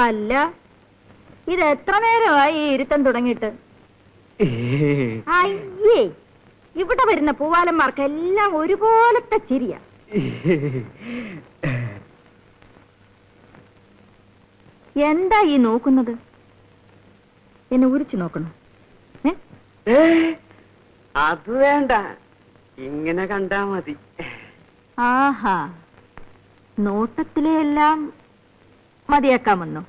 അല്ല. ഇത് എത്ര നേരമായി ഈ ഇരുത്തം തുടങ്ങിയിട്ട്? അയ്യേ ഇവിടെ വരുന്ന പൂവാലന്മാർക്ക് എല്ലാം ഒരുപോലത്തെ ചിരിയ. എന്താ ഈ നോക്കുന്നത്? എന്നെ ഉരിച്ചു നോക്കണോ? അത് വേണ്ട. ഇങ്ങനെ കണ്ടാ മതി. ആഹാ. നോട്ടത്തിലെ എല്ലാം മതിയാക്കാമെന്നോ?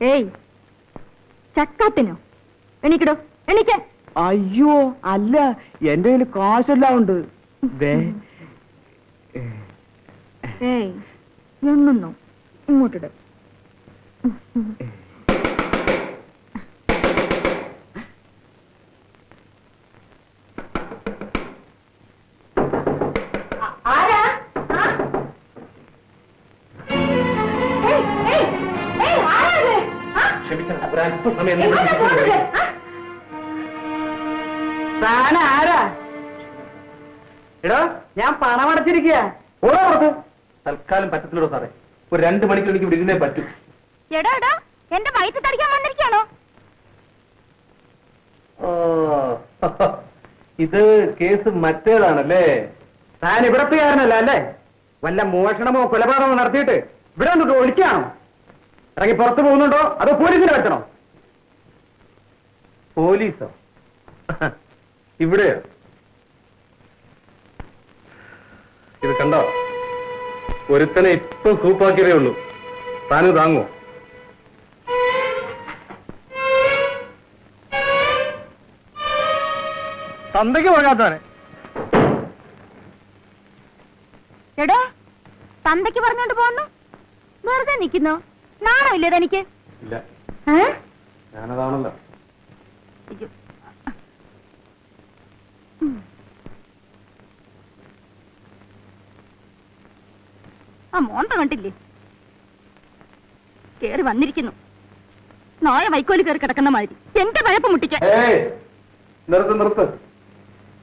ഏയ് ചക്കാത്തിനോ? എണീക്കടോ എണീക്കാൻ അയ്യോ അല്ല എന്റെ കയ്യിൽ കാശെല്ലാം ഉണ്ട്. ഏയ് എണ്ണുന്നോ ഇങ്ങോട്ടിട്. താൻ ആരാ? എടോ ഞാൻ പണം അടച്ചിരിക്കുക ഓടോ പുറത്ത്. തൽക്കാലം പറ്റത്തില്ലോ സാറേ. ഒരു രണ്ട് മണിക്കൂർ എനിക്ക് വിടുന്നേ പറ്റൂ. എടാ എടാ എന്റെ വയറ്റ് തടിക്കാൻ വന്നിരിക്കാണോ ഇത് കേസ് മറ്റേതാണല്ലേ? താൻ ഇവിടത്തുകാരനല്ല അല്ലേ? വല്ല മോഷണമോ കൊലപാതകമോ നടത്തിയിട്ട് ഇവിടെ ഒന്നിട്ട് ഒളിക്കാണോ ഇറങ്ങി പുറത്തു പോകുന്നുണ്ടോ? അതോ പോലീസിനെ വെച്ചണോ? പോലീസോ? ഇവിടെയോ? ഇത് കണ്ടോ? ഒരുത്തനെ ഇപ്പൊ സൂപ്പാക്കിയതേ ഉള്ളൂ. താന് താങ്ങോ? തന്തയ്ക്ക് പോകാത്തവനെ എടോ തന്തയ്ക്ക് പറഞ്ഞോണ്ട് പോന്നു? വെറുതെ നിൽക്കുന്നു നാണോ ഇല്ലേ തനിക്ക്? ഇല്ല. ഏ? ഞാനതാണല്ലോ. ആ മോന്ത കണ്ടില്ലേ? കേറി വന്നിരിക്കുന്നു. നാളെ വൈക്കോൽ കയറി കിടക്കുന്ന മാതിരി. എന്റെ വഴപ്പ് മുട്ടിക്കാൻ. ഏയ് നിർത്ത് നിർത്ത്.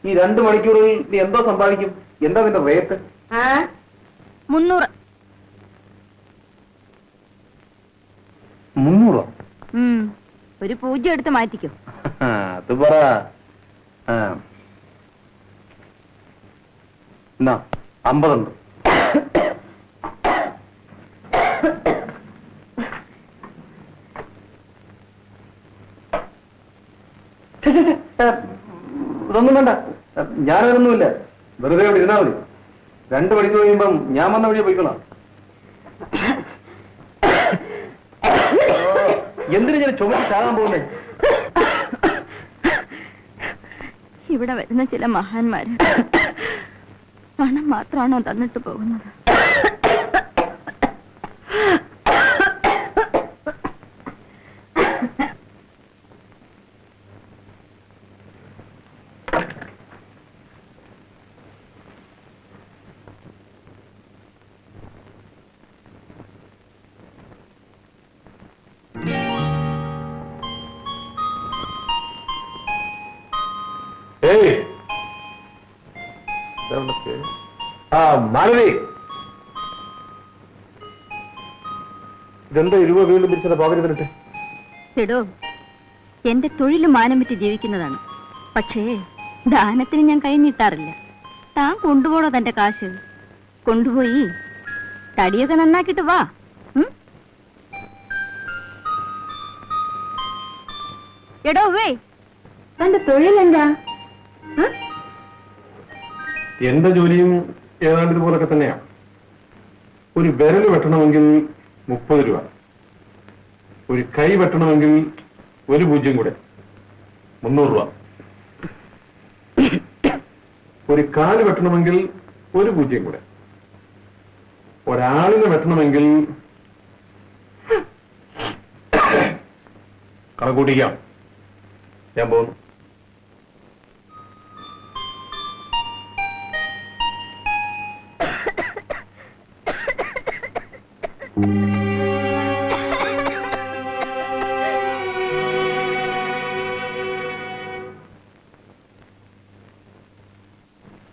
ഈ രണ്ട് മണിക്കൂറിൽ നീ എന്തോ സമ്പാദിക്കും? എന്താ നിന്റെ റേറ്റ്? മുന്നൂറ്. മുന്നൂറോ? ഉം. ഒരു പൂജ്യം എടുത്ത് മാറ്റിക്കോ. അത് പറ. അമ്പതുണ്ട്. ഇതൊന്നും വേണ്ട. ഞാനൊന്നുമില്ല വെറുതെ അവിടെ ഇരുന്നാ മതി. രണ്ടു മണിക്ക് കഴിയുമ്പം ഞാൻ വന്ന വഴിയെ പോയിക്കോളാം. എന്തിനു ഞാൻ ചുമട്ടി ചാകാൻ പോകുന്നേ? ഇവിടെ വരുന്ന ചില മഹാന്മാര് പണം മാത്രമാണോ തന്നിട്ട് പോകുന്നത്? ആ മാലതി. ഇതെന്താ ഇരുപ വീണ്ടും പിരിച്ചത് പോകരുതിട്ട് എടോ എന്റെ തൊഴിൽ മാനം വിറ്റ് ജീവിക്കുന്നതാണ്. പക്ഷേ ദാനത്തിന് ഞാൻ കൈ നീട്ടാറില്ല. താൻ കൊണ്ടുപോണോ തന്റെ കാശ്. കൊണ്ടുപോയി തടിയൊക്കെ നന്നാക്കിട്ട് വാ. എടോ വേ തന്റെ തൊഴിലെന്താ? ഉം? എന്റെ ജോലിയും ഏതാണ്ട് ഇതുപോലൊക്കെ തന്നെയാണ് ഒരു വിരൽ വെട്ടണമെങ്കിൽ മുപ്പത് രൂപ. ഒരു കൈ വെട്ടണമെങ്കിൽ ഒരു പൂജ്യം കൂടെ. മുന്നൂറ് രൂപ. ഒരു കാൽ വെട്ടണമെങ്കിൽ ഒരു പൂജ്യം കൂടെ. ഒരാളിനെ വെട്ടണമെങ്കിൽ കണക്കൂട്ടിക്കാം. ഞാൻ പോകുന്നു.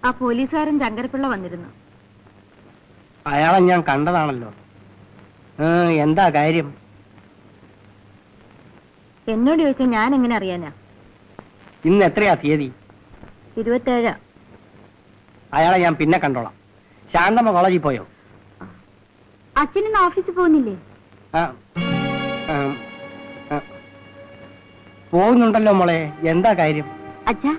ആ പോലീസുകാരൻ ചങ്കരപ്പിള്ള വന്നിരുന്നു. അയാളെ ഞാൻ കണ്ടതാണല്ലോ. എന്താ കാര്യം? എന്നോട് ചോദിച്ചാൽ ഞാൻ എങ്ങനെ അറിയാനാ? ഇന്ന് എത്രയാ തീയതി? ഇരുപത്തേഴാ. അയാളെ ഞാൻ പിന്നെ കണ്ടോളാം. ശാന്തമ്മ കോളേജിൽ പോയോ? അച്ഛനിന്ന് ഓഫീസിൽ പോകുന്നില്ലേ. പോകുന്നുണ്ടല്ലോ മോളെ. എന്താ കാര്യം? അച്ഛാ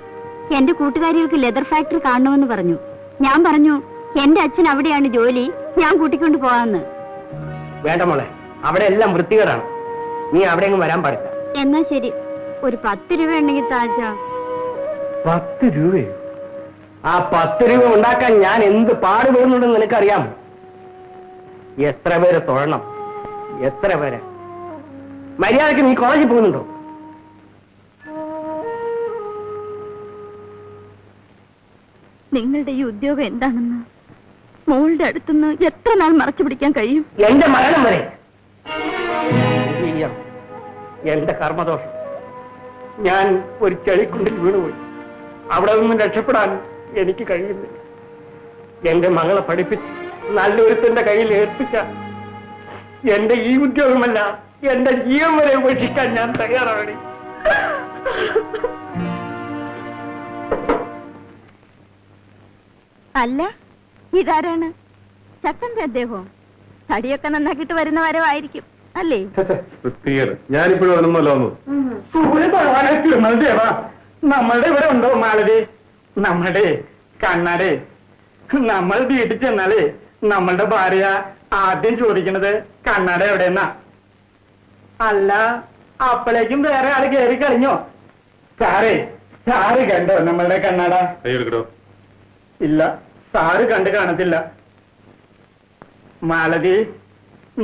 എന്റെ കൂട്ടുകാരികൾക്ക് ലെതർ ഫാക്ടറി കാണണമെന്ന് പറഞ്ഞു. ഞാൻ പറഞ്ഞു എന്റെ അച്ഛൻ അവിടെയാണ് ജോലി. ഞാൻ കൂട്ടിക്കൊണ്ട് പോവാന്ന്. വേണ്ട മോളെ. അവിടെ എല്ലാം വൃത്തികേടാണ്. നീ അവിടെ വരാൻ പാടില്ല. എന്നാ ശരി. ഒരു പത്ത് രൂപ ഉണ്ടെങ്കിൽ പത്ത് രൂപയോ? ആ പത്ത് രൂപ ഉണ്ടാക്കാൻ ഞാൻ എന്ത് പാടുപെടുന്നുണ്ടെന്ന് നിനക്കറിയാം എത്ര പേരെ തൊഴണം? എത്ര പേരെ? മര്യാദയ്ക്ക് നീ കോളേജിൽ പോകുന്നുണ്ടോ? നിങ്ങളുടെ ഈ ഉദ്യോഗം എന്താണെന്ന് മോളുടെ അടുത്തുനിന്ന് എത്ര നാൾ മറച്ചു പിടിക്കാൻ കഴിയും? എന്റെ മരണം വരെ. എന്റെ കർമ്മദോഷം. ഞാൻ ഒരു ചെളിക്കുണ്ടിൽ വീണുപോയി. അവിടെ നിന്നും രക്ഷപ്പെടാൻ എനിക്ക് കഴിയുന്നില്ല. എന്റെ മകളെ പഠിപ്പിച്ച് നല്ലൊരുത്തന്റെ കയ്യിൽ ഏൽപ്പിച്ച എന്റെ ഈ ഉദ്യോഗമല്ല എന്റെ ജീവൻ വരെ ഉപേക്ഷിക്കാൻ ഞാൻ തയ്യാറാണ്. അല്ല ഇതാരാണ്? ചക്കന്റെ അദ്ദേഹവും? തടിയൊക്കെ നന്നാക്കിട്ട് വരുന്ന വരവായിരിക്കും അല്ലേ? ഞാനിപ്പോഴും തിരുമലദേവാ നമ്മളുടെ ഇവിടെ ഉണ്ടോ മാളതി നമ്മളുടെ കണ്ണാടേ. നമ്മൾ വീട്ടിൽ ചെന്നാലേ നമ്മളുടെ ഭാര്യ ആദ്യം ചോദിക്കണത് കണ്ണാട എവിടെയെന്നാ? അല്ല അപ്പോഴേക്കും വേറെ ആൾ കയറി കഴിഞ്ഞോ സാറേ സാറ് കണ്ടോ നമ്മളുടെ കണ്ണട? കൈയെടുക്കടോ ഇല്ല സാറ് കണ്ട് കാണത്തില്ല. മാലതി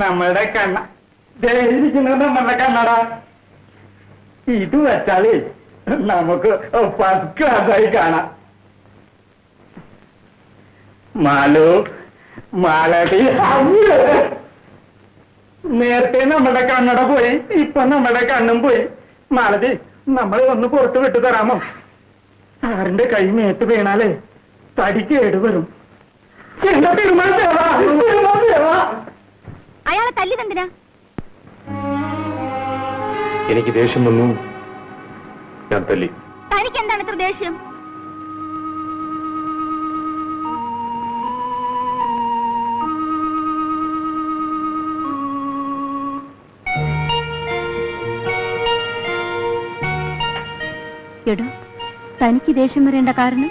നമ്മളുടെ കണ്ണ ദേ ഇരിക്കുന്നത് നമ്മളുടെ കണ്ണട. ഇത് വെച്ചാൽ നമുക്ക് ഫസ്റ്റ് ക്ലാസ്സായി കാണാം. മാലു മാലതി. നേരത്തെ നമ്മുടെ കണ്ണട പോയി ഇപ്പൊ നമ്മുടെ കണ്ണും പോയി. മാലതി നമ്മളെ ഒന്ന് പുറത്ത് വിട്ടു തരാമോ? സാറിന്റെ കൈ മേത്ത് വീണാലേ തടി കേടുവരും അയാളെ തല്ലിതെന്തിനാ? എനിക്ക് ദേഷ്യം വന്നു. ഞാൻ തല്ലി. തനിക്ക് എന്താണ് ഇത്ര ദേഷ്യം? എടോ തനിക്ക് ദേഷ്യം വരേണ്ട കാരണം?